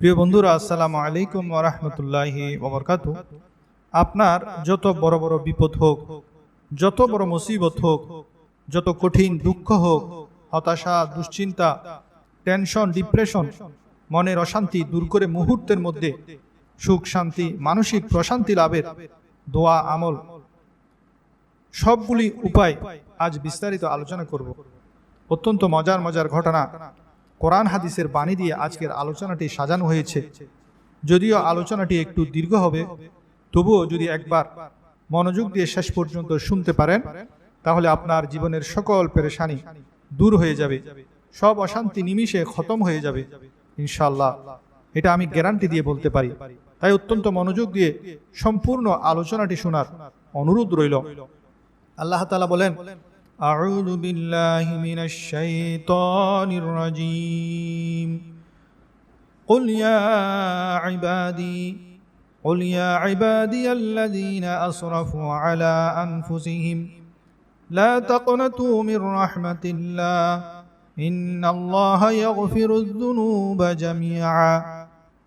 প্রিয় বন্ধুরা, আসসালামু আলাইকুম ওরহমতুল্লাহি ওবরকাত আপনার যত বড় বড় বিপদ হোক, যত বড় মুসিবত হোক, যত কঠিন দুঃখ হোক, হতাশা, দুশ্চিন্তা, টেনশন, ডিপ্রেশন, মনের অশান্তি দূর করে মুহূর্তের মধ্যে সুখ, শান্তি, মানসিক প্রশান্তি লাভের দোয়া, আমল, সবগুলি উপায় আজ বিস্তারিত আলোচনা করব। অত্যন্ত মজার মজার ঘটনা কোরআন হাদিসের বাণী দিয়ে আজকের আলোচনাটি সাজানো হয়েছে। যদিও আলোচনাটি একটু দীর্ঘ হবে, তবুও যদি একবার মনোযোগ দিয়ে শেষ পর্যন্ত শুনতে পারেন, তাহলে আপনার জীবনের সকল পেরেশানি দূর হয়ে যাবে, সব অশান্তি নিমিষে খতম হয়ে যাবে ইনশাল্লাহ এটা আমি গ্যারান্টি দিয়ে বলতে পারি। তাই অত্যন্ত মনোযোগ দিয়ে সম্পূর্ণ আলোচনাটি শোনার অনুরোধ রইল। আল্লাহ তালা বলেন أعوذ بالله من الشيطان الرجيم قل يا عبادي قل يا عبادي الذين أسرفوا على أنفسهم لا تقنطوا من رحمة الله إن الله يغفر الذنوب جميعا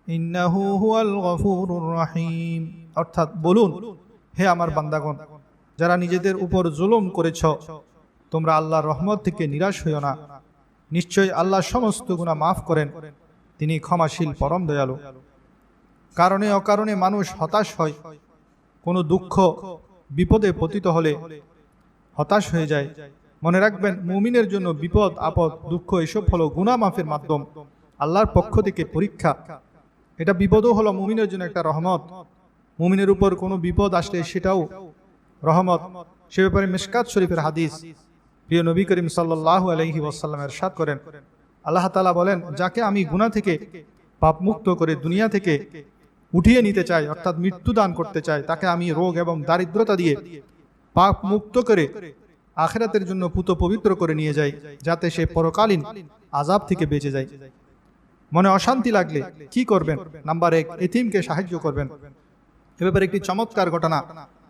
إنه هو الغفور الرحيم অর্থাৎ বলুন হে আমার বান্দাগণ যারা নিজেদের উপর জুলুম করেছ তোমরা আল্লাহর রহমত থেকে নিরাশ হইও না। নিশ্চয়ই আল্লাহ সমস্ত গুণা মাফ করেন। তিনি ক্ষমাশীল, পরম দয়ালু। কারণে অকারণে মানুষ হতাশ হয়। কোনো দুঃখ, বিপদে পতিত হলে হতাশ হয়ে যায়। মনে রাখবেন, মুমিনের জন্য বিপদ, আপদ, দুঃখ এসব হলো গুণা মাফের মাধ্যম। আল্লাহর পক্ষ থেকে পরীক্ষা। এটা বিপদও হলো মুমিনের জন্য একটা রহমত। মুমিনের উপর কোনো বিপদ আসলে সেটাও রহমত। সে ব্যাপারে মিসকাত শরীফের হাদিস। প্রিয় নবী করিম সাল্লাহ আলহি ওয়াসাল্লামের সাত করেন। আল্লাহ তালা বলেন, যাকে আমি গুণা থেকে পাপ মুক্ত করে দুনিয়া থেকে উঠিয়ে নিতে চাই, অর্থাৎ মৃত্যু দান করতে চাই, তাকে আমি রোগ এবং দারিদ্রতা দিয়ে পাপ মুক্ত করে আখেরাতের জন্য পুত পবিত্র করে নিয়ে যাই, যাতে সে পরকালীন আজাব থেকে বেঁচে যায়। মনে অশান্তি লাগলে কি করবেন? নাম্বার এক, এতিমকে সাহায্য করবেন। এ ব্যাপারে একটি চমৎকার ঘটনা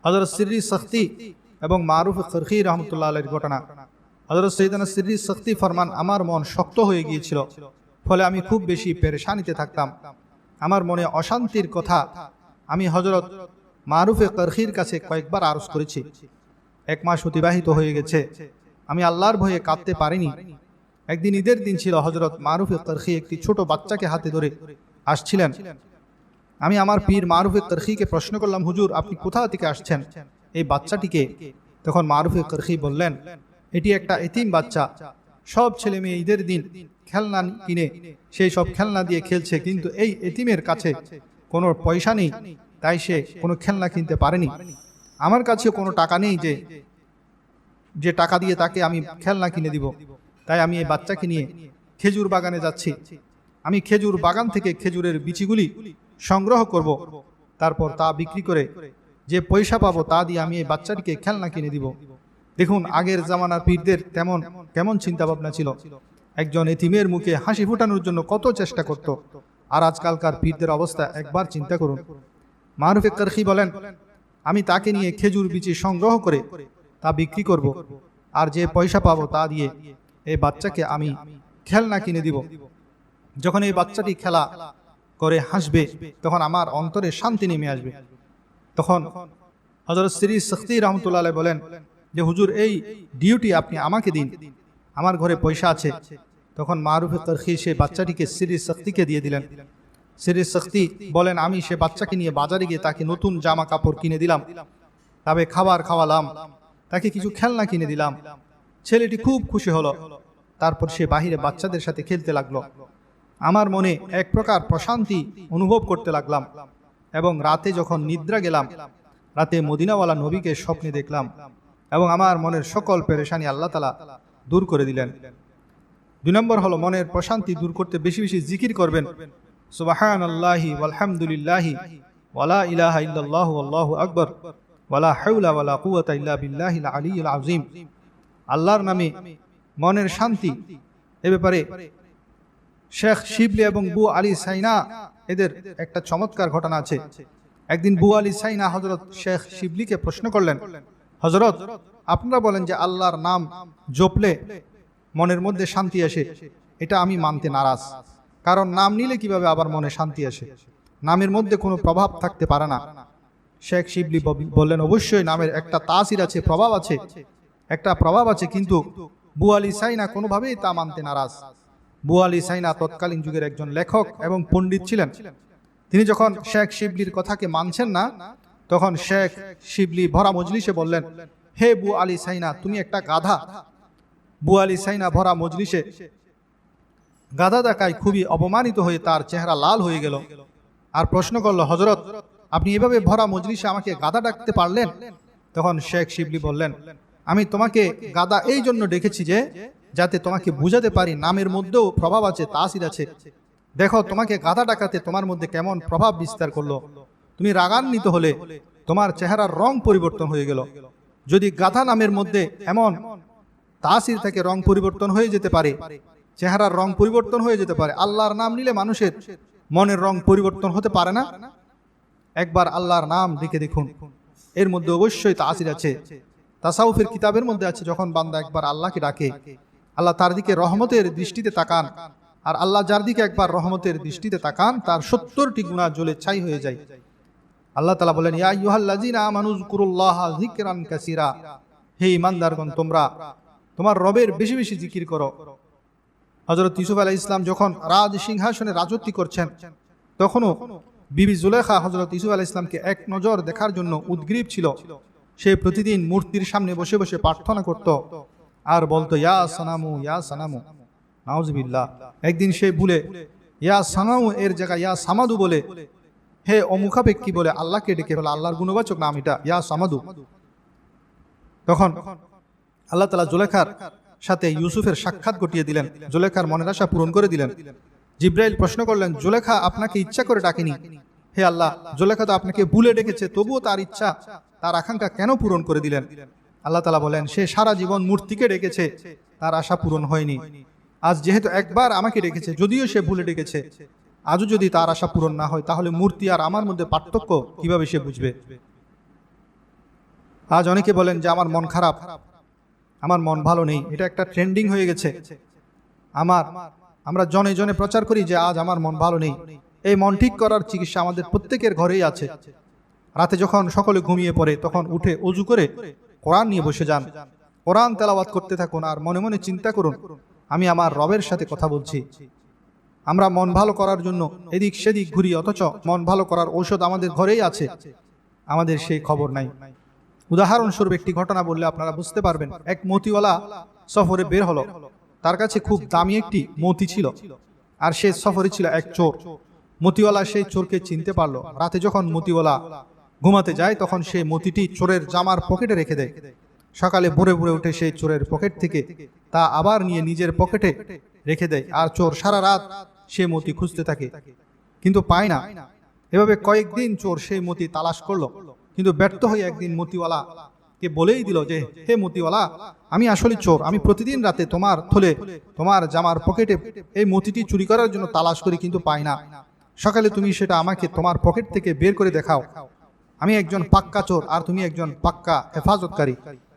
হজরত সিরি সখতি এবং মারুফ খরখি রহমতুল্লাহ আলের ঘটনা। হজরত সৈদানা সিরি সখতি ফরমান আমার মন শক্ত হয়ে গিয়েছিল, ফলে আমি খুব বেশি পেরেশানিতে থাকতাম। আমার মনে অশান্তির কথা আমি হজরত মারুফে করখির কাছে কয়েকবার আরজ করেছি। এক মাস অতিবাহিত হয়ে গেছে, আমি আল্লাহর ভয়ে কাঁদতে পারিনি। একদিন ঈদের দিন ছিল হজরত মারুফে করখি একটি ছোট বাচ্চাকে হাতে ধরে আসছিলেন। আমি আমার পীর মারুফে করখিকে প্রশ্ন করলাম, হুজুর, আপনি কোথা থেকে আসছেন? এই বাচ্চাটিকে তখন মারুফে করখি বললেন এটি একটা এতিম বাচ্চা। সব ছেলে মেয়ে ঈদের দিন খেলনা কিনে, সেই সব খেলনা দিয়ে খেলছে, কিন্তু এই এতিমের কাছে কোনো পয়সা নেই, তাই সে কোনো খেলনা কিনতে পারেনি। আমার কাছেও কোনো টাকা নেই যে যে টাকা দিয়ে তাকে আমি খেলনা কিনে দিব। তাই আমি এই বাচ্চাকে নিয়ে খেজুর বাগানে যাচ্ছি। আমি খেজুর বাগান থেকে খেজুরের বিচিগুলি সংগ্রহ করব। তারপর তা বিক্রি করে যে পয়সা পাবো তা দিয়ে আমি এই বাচ্চাটিকে খেলনা কিনে দিব। দেখুন আগের জামানার পীরদের তেমন কেমন চিন্তা ভাবনা ছিল। একজন এতিমের মুখে হাসি ফুটানোর জন্য কত চেষ্টা করত। আর আজকালকার পীরদের অবস্থা একবার চিন্তা করুন। মারুফে করখি বলেন আমি তাকে নিয়ে খেজুর বিচি সংগ্রহ করে তা বিক্রি করব। আর যে পয়সা পাবো তা দিয়ে এই বাচ্চাকে আমি খেলনা কিনে দিব। যখন এই বাচ্চাটি খেলা করে হাসবে তখন আমার অন্তরে শান্তি নেমে আসবে। তখন হজরত শ্রী শক্তি রহমতুল্লাহ বলেন যে, হুজুর, এই ডিউটি আপনি আমাকে দিন। আমার ঘরে পয়সা আছে। তখন মারুফে তরখি সে বাচ্চাটিকে শ্রী শক্তিকে দিয়ে দিলেন। শ্রী শক্তি বলেন, আমি সে বাচ্চাকে নিয়ে বাজারে গিয়ে তাকে নতুন জামা কাপড় কিনে দিলাম। তবে খাবার খাওয়ালাম, তাকে কিছু খেলনা কিনে দিলাম। ছেলেটি খুব খুশি হলো। তারপর সে বাহিরে বাচ্চাদের সাথে খেলতে লাগল। আমার মনে এক প্রকার প্রশান্তি অনুভব করতে লাগলাম এবং রাতে যখন নিদ্রা গেলাম, রাতে মদিনাওয়ালা নবীকে স্বপ্নে দেখলাম। এবং আমার মনের সকল পেরেশানি আল্লাহ তালা দূর করে দিলেন। দুই নম্বর হলো মনের প্রশান্তি দূর করতে বেশি বেশি জিকির করবেন। সুবাহান আল্লাহি আলহামদুলিল্লাহি ওয়ালা ইলাহা ইল্লাল্লাহু আল্লাহু আকবর ওয়ালা হাউলা ওয়ালা কুওয়াতা ইল্লা বিল্লাহিল আলিয়্যিল আযীম। আল্লাহর নামে মনের শান্তি এ ব্যাপারে শেখ শিবলি এবং বু আলী সাইনা এদের একটা চমৎকার ঘটনা আছে। একদিন বু আলী সাইনা হজরত শেখ শিবলিকে প্রশ্ন করলেন হজরত আপনারা বলেন যে আল্লাহর নাম জপলে মনের মধ্যে শান্তি আসে, এটা আমি মানতে নারাজ। কারণ নাম নিলে কীভাবে আবার মনে শান্তি আসে? নামের মধ্যে কোনো প্রভাব থাকতে পারে না। শেখ শিবলি বললেন, অবশ্যই নামের একটা তাসির আছে, প্রভাব আছে, একটা প্রভাব আছে, কিন্তু বুয়ালি সাইনা কোনোভাবেই তা মানতে নারাজ। বুয়ালি সাইনা তৎকালীন যুগের একজন লেখক এবং পণ্ডিত ছিলেন। তিনি যখন শেখ শিবলির কথাকে মানছেন না তখন শেখ শিবলি ভরা মজলিসে বললেন, হে বু আলী সাইনা, তুমি একটা গাধা। বু আলী সাইনা ভরা মজলিসে গাধা দেখায় খুবই অপমানিত হয়ে তার চেহারা লাল হয়ে গেল। আর প্রশ্ন করল হজরত আপনি এভাবে ভরা মজলিসে আমাকে গাদা ডাকতে পারলেন? তখন শেখ শিবলি বললেন, আমি তোমাকে গাদা এই জন্য ডেকেছি যে, যাতে তোমাকে বুঝাতে পারি নামের মধ্যেও প্রভাব আছে, তাসির আছে। দেখো, তোমাকে গাদা ডাকাতে তোমার মধ্যে কেমন প্রভাব বিস্তার করল। তুমি রাগান্বিত হলে তোমার চেহারার রং পরিবর্তন হয়ে গেল। যদি গাধা নামের মধ্যে এমন তাসির থেকে রং পরিবর্তন হয়ে যেতে পারে, চেহারার রং পরিবর্তন হয়ে যেতে পারে, আল্লাহর নাম নিলে মানুষের মনের রং পরিবর্তন হতে পারে না? একবার আল্লাহর নাম লিখে দেখুন। এর মধ্যে অবশ্যই তাসির আছে। তাসাউফের কিতাবের মধ্যে আছে, যখন বান্দা একবার আল্লাহকে ডাকে, আল্লাহ তার দিকে রহমতের দৃষ্টিতে তাকান, আর আল্লাহ যার দিকে একবার রহমতের দৃষ্টিতে তাকান, তার সত্তরটি গুণা জ্বলে ছাই হয়ে যায়। আল্লাহ তালা বলেন, ইয়া ইউহাল্লাজিনা মানুজকুরুল্লাহ যিকরান কাসীরা। হে ইমানদারগণ তোমরা তোমার রবের বেশি বেশি জিকির করো। হজরত ইউসুফ আলাহ ইসলাম যখন রাজ সিংহাসনে রাজত্ব করছেন, তখনও বিবি জুলেখা হজরত ইউসুফ আলাহ ইসলামকে এক নজর দেখার জন্য উদ্গ্রীব ছিল। সে প্রতিদিন মূর্তির সামনে বসে বসে প্রার্থনা করত আর বলতো, ইয়া সানামু ইয়া সানামু, নাউজবিল্লাহ। একদিন সে ভুলে, ইয়া সানামু এর জায়গায়, ইয়া সামাদু বলে হে অমুখাপেক্ষী বলে আল্লাহকে ডেকে ফেলা, আল্লাহর গুণবাচক নাম এটা। ইয়া সামাদু। তখন আল্লাহ তালা জোলেখার সাথে ইউসুফের সাক্ষাৎ ঘটিয়ে দিলেন। জোলেখার মনের আশা পূরণ করে দিলেন। জিব্রাইল প্রশ্ন করলেন, জোলেখা আপনাকে ইচ্ছা করে ডাকেনি। হে আল্লাহ, জোলেখা তো আপনাকে ভুলে ডেকেছে, তবুও তার ইচ্ছা, তার আকাঙ্ক্ষা কেন পূরণ করে দিলেন? আল্লাহ তালা বলেন, সে সারা জীবন মূর্তিকে ডেকেছে, তার আশা পূরণ হয়নি। আজ যেহেতু একবার আমাকে ডেকেছে, যদিও সে ভুলে ডেকেছে। আজও যদি তার আশা পূরণ না হয়, তাহলে মূর্তি আর আমার মধ্যে পার্থক্য কীভাবে সে বুঝবে? আজ অনেকে বলেন যে, আমার মন খারাপ। আমার মন ভালো নেই। এটা একটা ট্রেন্ডিং হয়ে গেছে। আমার, আমরা জনে জনে প্রচার করি যে, আজ আমার মন ভালো নেই। এই মন ঠিক করার চিকিৎসা আমাদের প্রত্যেকের ঘরেই আছে। রাতে যখন সকলে ঘুমিয়ে পড়ে, তখন উঠে অজু করে কোরআন নিয়ে বসে যান। কোরআন তেলাওয়াত করতে থাকুন আর মনে মনে চিন্তা করুন, আমি আমার রবের সাথে কথা বলছি। আমরা মন ভালো করার জন্য এদিক সেদিক ঘুরি, অথচ মন ভালো করার ঔষধ আমাদের ঘরেই আছে। আমাদের সেই খবর নাই। উদাহরণস্বরূপ একটি ঘটনা বললে আপনারা বুঝতে পারবেন, এক মতিওয়ালা সফরে বের হলো। তার কাছে খুব দামি একটি মতি ছিল, আর সে সফরে ছিল এক চোর। মতিওয়ালা সেই চোরকে চিনতে পারল। রাতে যখন মতিওয়ালা ঘুমাতে যায়, তখন সে মতিটি চোরের জামার পকেটে রেখে দেয়। সকালে ভোরে ভোরে উঠে সেই চোরের পকেট থেকে তা আবার নিয়ে নিজের পকেটে রেখে দেয়, আর চোর সারা রাত সে মতি খুঁজতে থাকে। কিন্তু পায় না। এভাবে কয়েকদিন চোর সেই মতি তালাশ করল। কিন্তু ব্যর্থ হয়ে একদিন মতিওয়ালা কে বলেই দিল যে, হে মতিওয়ালা, আমি আসলে চোর। আমি প্রতিদিন রাতে তোমার থলে, তোমার জামার পকেটে এই মতিটি চুরি করার জন্য তালাশ করি কিন্তু পাই না। সকালে তুমি সেটা আমাকে তোমার পকেট থেকে বের করে দেখাও। আমি একজন পাক্কা চোর আর তুমি একজন পাক্কা হেফাজতকারী।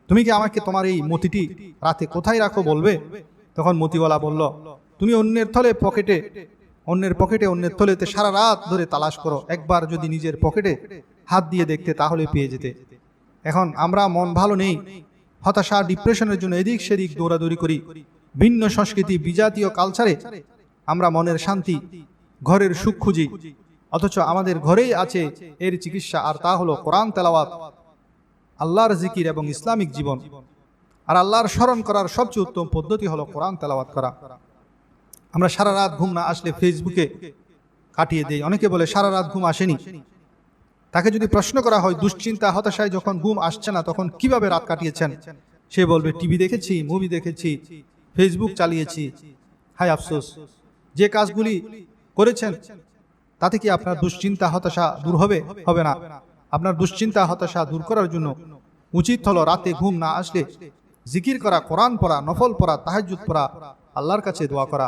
তুমি কি আমাকে তোমার এই মতিটি রাতে কোথায় রাখো বলবে? তখন মতিওয়ালা বলল তুমি অন্যের থলে পকেটে, অন্যের পকেটে, অন্যের থলেতে সারা রাত ধরে তালাশ করো। একবার যদি নিজের পকেটে হাত দিয়ে দেখতে, তাহলে পেয়ে যেতে। এখন আমরা মন ভালো নেই, হতাশা, ডিপ্রেশনের জন্য এদিক সেদিক দৌড়াদৌড়ি করি। ভিন্ন সংস্কৃতি, বিজাতীয় কালচারে আমরা মনের শান্তি, ঘরের সুখ খুঁজি। অথচ আমাদের ঘরেই আছে এর চিকিৎসা, আর তা হলো কোরআন, তেলাওয়াত, আল্লাহর জিকির এবং ইসলামিক জীবন। আর আল্লাহর স্মরণ করার সবচেয়ে উত্তম পদ্ধতি হলো কোরআন, তেলাওয়াত করা। আমরা সারা রাত ঘুম না আসলে ফেসবুকে কাটিয়ে দেই। অনেকে বলে, সারা রাত ঘুম আসেনি। তাকে যদি প্রশ্ন করা হয়, দুশ্চিন্তা, হতাশায় যখন ঘুম আসছে না, তখন কীভাবে রাত কাটিয়েছেন? সে বলবে, টিভি দেখেছি, মুভি দেখেছি ফেসবুক চালিয়েছি। হাই আফসোস, যে কাজগুলি করেছেন, তাতে কি আপনার দুশ্চিন্তা, হতাশা দূর হবে? হবে না। আপনার দুশ্চিন্তা, হতাশা দূর করার জন্য উচিত হলো রাতে ঘুম না আসলে জিকির করা, কোরআন পড়া, নফল পড়া তাহাজুদ পড়া, আল্লাহর কাছে দোয়া করা।